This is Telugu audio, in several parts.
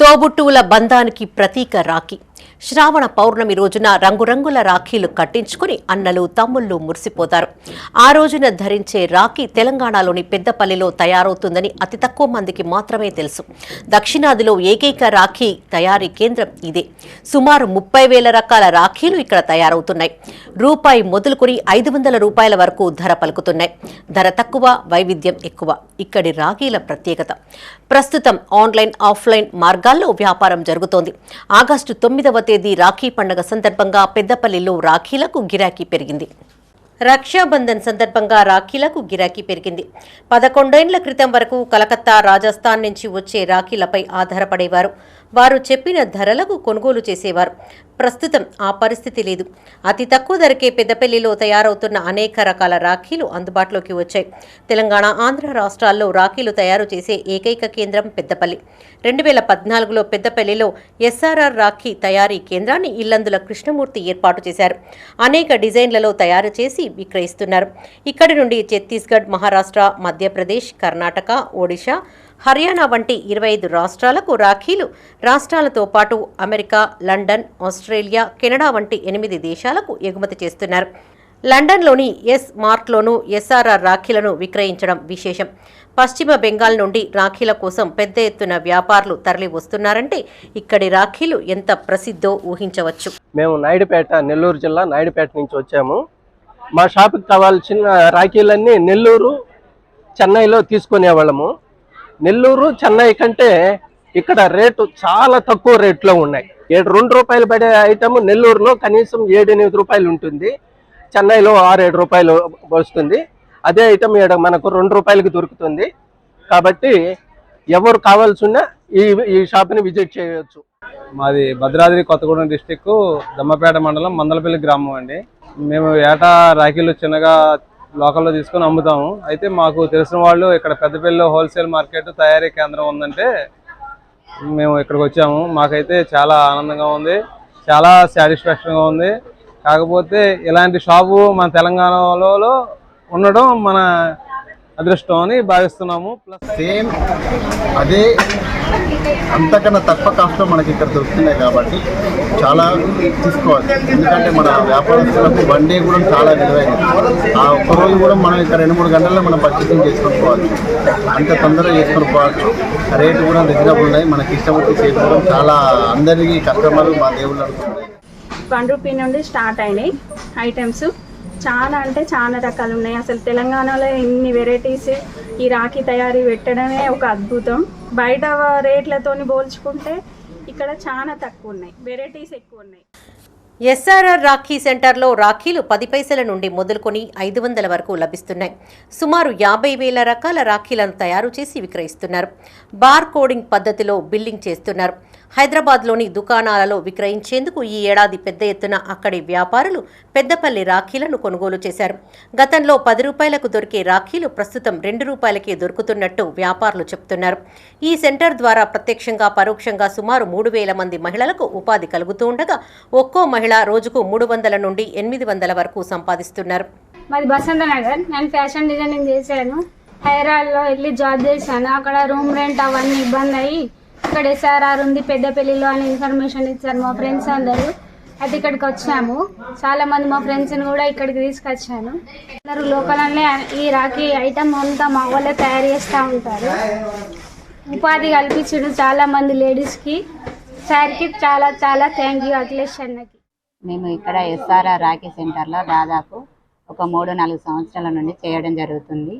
తోబుట్టువుల బంధానికి ప్రతీక రాఖీ. శ్రావణ పౌర్ణమి రోజున రంగురంగుల రాఖీలు కట్టించుకుని అన్నలు తమ్ముళ్ళు మురిసిపోతారు. ఆ రోజున ధరించే రాఖీ తెలంగాణలోని పెద్దపల్లిలో తయారవుతుందని అతి తక్కువ మందికి మాత్రమే తెలుసు. దక్షిణాదిలో ఏకైక రాఖీ తయారీ కేంద్రం ఇదే. సుమారు ముప్పై వేల రకాల రాఖీలు ఇక్కడ తయారవుతున్నాయి. రూపాయి మొదలుకొని ఐదు వందల రూపాయల వరకు ధర పలుకుతున్నాయి. ధర తక్కువ వైవిధ్యం ఎక్కువ. ఇక్కడి రాఖీల ప్రత్యేకత. ప్రస్తుతం ఆన్లైన్ ఆఫ్లైన్ మార్గాల్లో వ్యాపారం జరుగుతోంది. ఆగస్టు తొమ్మిది ఎనిమిదవ తేదీ రాఖీ పండుగ సందర్భంగా పెద్దపల్లిలో రాఖీలకు గిరాకీ పెరిగింది. రక్షాబంధన్ సందర్భంగా రాఖీలకు గిరాకీ పెరిగింది. పదకొండేండ్ల క్రితం వరకు కలకత్తా రాజస్థాన్ నుంచి వచ్చే రాఖీలపై ఆధారపడేవారు. వారు చెప్పిన ధరలకు కొనుగోలు చేసేవారు. ప్రస్తుతం ఆ పరిస్థితి లేదు. అతి తక్కువ ధరకే పెద్దపల్లిలో తయారవుతున్న అనేక రకాల రాఖీలు అందుబాటులోకి వచ్చాయి. తెలంగాణ ఆంధ్ర రాష్ట్రాల్లో రాఖీలు తయారు చేసే ఏకైక కేంద్రం పెద్దపల్లి. రెండు వేల పద్నాలుగులో పెద్దపల్లిలో ఎస్ఆర్ఆర్ రాఖీ తయారీ కేంద్రాన్ని ఇల్లందుల కృష్ణమూర్తి ఏర్పాటు చేశారు. అనేక డిజైన్లలో తయారు చేసి విక్రయిస్తున్నారు. ఇక్కడి నుండి ఛత్తీస్గఢ్ మహారాష్ట్ర మధ్యప్రదేశ్ కర్ణాటక ఒడిశా హర్యానా వంటి ఇరవై ఐదు రాష్ట్రాలకు రాఖీలు. రాష్ట్రాలతో పాటు అమెరికా లండన్ ఆస్ట్రేలియా కెనడా వంటి ఎనిమిది దేశాలకు ఎగుమతి చేస్తున్నారు. లండన్లోని ఎస్ మార్ట్లోనూ ఎస్ఆర్ఆర్ రాఖీలను విక్రయించడం విశేషం. పశ్చిమ బెంగాల్ నుండి రాఖీల కోసం పెద్ద ఎత్తున వ్యాపారులు తరలి వస్తున్నారంటే ఇక్కడి రాఖీలు ఎంత ప్రసిద్ధో ఊహించవచ్చు. మేము నాయుడుపేట నెల్లూరు జిల్లా నాయుడుపేట నుంచి వచ్చాము. మా షాప్కి కావాల్సిన రాఖీలన్నీ నెల్లూరు చెన్నైలో తీసుకునేవాళ్ళము. నెల్లూరు చెన్నై కంటే ఇక్కడ రేటు చాలా తక్కువ రేట్లో ఉన్నాయి. ఏడు రెండు రూపాయలు పడే ఐటమ్ నెల్లూరులో కనీసం ఏడు ఎనిమిది రూపాయలు ఉంటుంది. చెన్నైలో ఆరు ఏడు రూపాయలు వస్తుంది. అదే ఐటమ్ ఇక్కడ మనకు రెండు రూపాయలకి దొరుకుతుంది. కాబట్టి ఎవరు కావాల్సిన ఈ ఈ షాప్ని విజిట్ చేయవచ్చు మాది భద్రాద్రి కొత్తగూడెం డిస్టిక్ దమ్మపేట మండలం మందలపల్లి గ్రామం అండి. మేము ఏటా రాఖీలు చిన్నగా లోకల్లో తీసుకొని అమ్ముతాము. అయితే మాకు తెలిసిన వాళ్ళు ఇక్కడ పెద్దపల్లిలో హోల్సేల్ మార్కెట్ తయారీ కేంద్రం ఉందంటే మేము ఇక్కడికి వచ్చాము. మాకైతే చాలా ఆనందంగా ఉంది. చాలా సాటిస్ఫాక్షన్గా ఉంది. కాకపోతే ఇలాంటి షాపు మన తెలంగాణలో ఉండడం మన అదృష్టం అని భావిస్తున్నాము. ప్లస్ సేమ్ అదే అంతకన్నా తక్కువ కాస్ట్లో మనకి ఇక్కడ దొరుకుతున్నాయి కాబట్టి చాలా తీసుకోవాలి. ఎందుకంటే మన వ్యాపారస్తులకు వన్ డే కూడా చాలా విలువైనది. ఆ ఒక్కరోజు కూడా మనం ఇక్కడ రెండు మూడు గంటల్లో మనం పర్చేసింగ్ చేసుకొని పోవచ్చు అంత తొందరగా చేసుకొని పోవచ్చు రేటు కూడా రిజనబుల్ ఉన్నాయి. మనకి ఇష్టపడి చేసుకోవడం చాలా అందరికీ కస్టమర్లు మా దేవుళ్ళు అనుకుంటున్నాయి వన్ రూపీ నుండి స్టార్ట్ అయినాయి ఐటమ్స్ చాలా అంటే చాలా రకాలు ఉన్నాయి. అసలు తెలంగాణలో ఇన్ని వెరైటీస్ ఈ రాఖీ తయారీ పెట్టడమే ఒక అద్భుతం. బయట రేట్లతోని పోల్చుకుంటే ఇక్కడ చాలా తక్కువ ఉన్నాయి. వెరైటీస్ ఎక్కువ ఉన్నాయి. ఎస్ఆర్ఆర్ రాఖీ సెంటర్లో రాఖీలు పది పైసల నుండి మొదలుకొని ఐదు వందల వరకు లభిస్తున్నాయి. సుమారు యాభై వేల రకాల రాఖీలను తయారు చేసి విక్రయిస్తున్నారు. బార్ కోడింగ్ పద్ధతిలో బిల్లింగ్ చేస్తున్నారు. హైదరాబాద్లోని దుకాణాలలో విక్రయించేందుకు ఈ ఏడాది పెద్ద ఎత్తున అక్కడి వ్యాపారులు పెద్దపల్లి రాఖీలను కొనుగోలు చేశారు. గతంలో పది రూపాయలకు దొరికే రాఖీలు ప్రస్తుతం రెండు రూపాయలకే దొరుకుతున్నట్టు వ్యాపారులు చెప్తున్నారు. ఈ సెంటర్ ద్వారా ప్రత్యక్షంగా పరోక్షంగా సుమారు మూడు వేల మంది మహిళలకు ఉపాధి కలుగుతూ ఉండగా ఒక్కో మహిళ రోజుకు మూడు వందల నుండి ఎనిమిది వందల వరకు సంపాదిస్తున్నారు. మరి బసంత నగర్. నేను ఫ్యాషన్ డిజైనింగ్ చేశాను. హైదరాబాద్లో వెళ్ళి జాబ్ చేశాను. అక్కడ రూమ్ రెంట్ అవన్నీ ఇబ్బంది అయ్యి ఇక్కడ ఎస్ఆర్ఆర్ ఉంది పెద్దపల్లిలో అని ఇన్ఫర్మేషన్ ఇచ్చారు మా ఫ్రెండ్స్ అందరూ. అయితే ఇక్కడికి వచ్చాము. చాలా మంది మా ఫ్రెండ్స్ని కూడా ఇక్కడికి తీసుకొచ్చాను. అందరూ లోకల్లోనే ఈ రాఖీ ఐటమ్ అంతా మా వాళ్ళే తయారు చేస్తూ ఉంటారు. ఉపాధి కల్పించడం చాలా మంది లేడీస్కి సార్కి చాలా చాలా థ్యాంక్ యూ అఖిలేష్ అన్నకి. మేము ఇక్కడ ఎస్ఆర్ఆర్ రాఖీ సెంటర్లో దాదాపు ఒక మూడు నాలుగు సంవత్సరాల నుండి చేయడం జరుగుతుంది.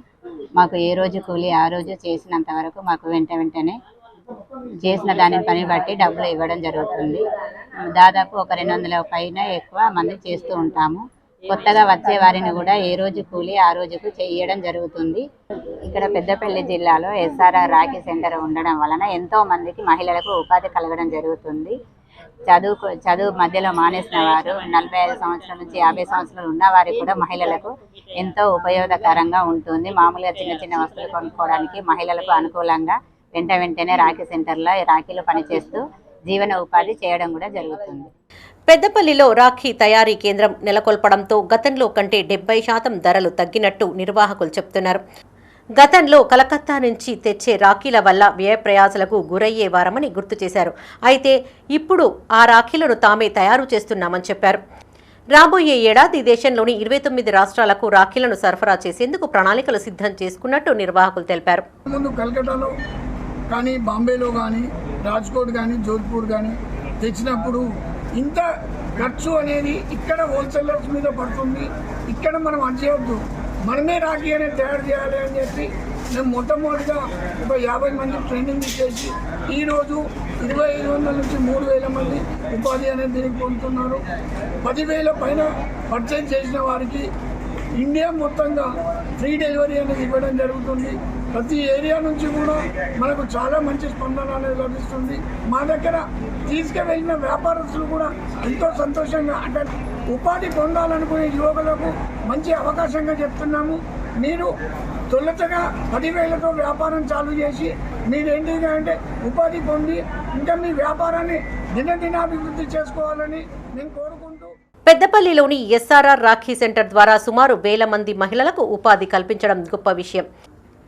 మాకు ఏ రోజు కూలి ఆ రోజు చేసినంత వరకు మాకు వెంట వెంటనే చేసిన దాని పని బట్టి డబ్బులు ఇవ్వడం జరుగుతుంది. దాదాపు ఒక రెండు వందల పైన ఎక్కువ మంది చేస్తూ ఉంటాము. కొత్తగా వచ్చే వారిని కూడా ఏ రోజు కూలి ఆ రోజుకు చేయడం జరుగుతుంది. ఇక్కడ పెద్దపల్లి జిల్లాలో ఎస్ఆర్ఆర్ రాఖీ సెంటర్ ఉండడం వలన ఎంతో మందికి మహిళలకు ఉపాధి కలగడం జరుగుతుంది. చదువు చదువు మధ్యలో మానేసిన వారు నలభై ఐదు సంవత్సరాల నుంచి యాభై సంవత్సరాలు ఉన్న వారికి కూడా మహిళలకు ఎంతో ఉపయోగకరంగా ఉంటుంది. మామూలుగా చిన్న చిన్న వస్తువులు కొనుక్కోవడానికి మహిళలకు అనుకూలంగా వెంట వెంటనే రాఖీ సెంటర్లో రాఖీలు పనిచేస్తూ జీవన ఉపాధి చేయడం కూడా జరుగుతుంది. పెద్దపల్లిలో రాఖీ తయారీ కేంద్రం నెలకొల్పడంతో గతంలో కంటే డెబ్బై శాతం ధరలు తగ్గినట్టు నిర్వాహకులు చెప్తున్నారు. గతంలో కలకత్తా నుంచి తెచ్చే రాఖీల వల్ల వ్యయ ప్రయాసలకు గురయ్యేవారమని గుర్తు చేశారు. అయితే ఇప్పుడు ఆ రాఖీలను తామే తయారు చేస్తున్నామని చెప్పారు. రాబోయే ఏడాది దేశంలోని ఇరవై తొమ్మిది రాష్ట్రాలకు రాఖీలను సరఫరా చేసేందుకు ప్రణాళికలు సిద్ధం చేసుకున్నట్టు నిర్వాహకులు తెలిపారు. కానీ బాంబేలో కానీ రాజ్కోట్ కానీ జోధ్పూర్ కానీ తెచ్చినప్పుడు ఇంత ఖర్చు అనేది ఇక్కడ హోల్సేలర్స్ మీద పడుతుంది. ఇక్కడ మనం అది చేయొద్దు. మనమే రాఖీ అనేది తయారు చేయాలి అని చెప్పి మేము మొట్టమొదటిగా ఒక యాభై మంది ట్రైనింగ్ ఇచ్చేసి ఈరోజు ఇరవై ఐదు వందల నుంచి మూడు వేల మంది ఉపాధి అనేది దీనికి పొందుతున్నారు. పదివేల పైన పర్చేజ్ చేసిన వారికి ఇండియా మొత్తంగా ఫ్రీ డెలివరీ అనేది ఇవ్వడం జరుగుతుంది. ప్రతి ఏరియా నుంచి కూడా మనకు చాలా మంచి స్పందన అనేది లభిస్తుంది. మా దగ్గర తీసుకువెళ్ళిన వ్యాపారస్తులు కూడా ఎంతో సంతోషంగా అంటే ఉపాధి పొందాలనుకునే యువకులకు మంచి అవకాశంగా చెప్తున్నాము. మీరు తొలుతగా పదివేలతో వ్యాపారం చాలు చేసి మీరేంటి అంటే ఉపాధి పొంది ఇంకా మీ వ్యాపారాన్ని దినదినాభివృద్ధి చేసుకోవాలని నేను కోరుకుంటూ పెద్దపల్లిలోని ఎస్ఆర్ఆర్ రాఖీ సెంటర్ ద్వారా సుమారు వేల మంది మహిళలకు ఉపాధి కల్పించడం గొప్ప విషయం.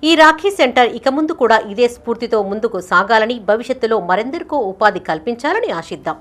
ఈ రాఖీ సెంటర్ ఇక ముందు కూడా ఇదే స్ఫూర్తితో ముందుకు సాగాలని భవిష్యత్తులో మరెందరికో ఉపాధి కల్పించాలని ఆశిద్దాం.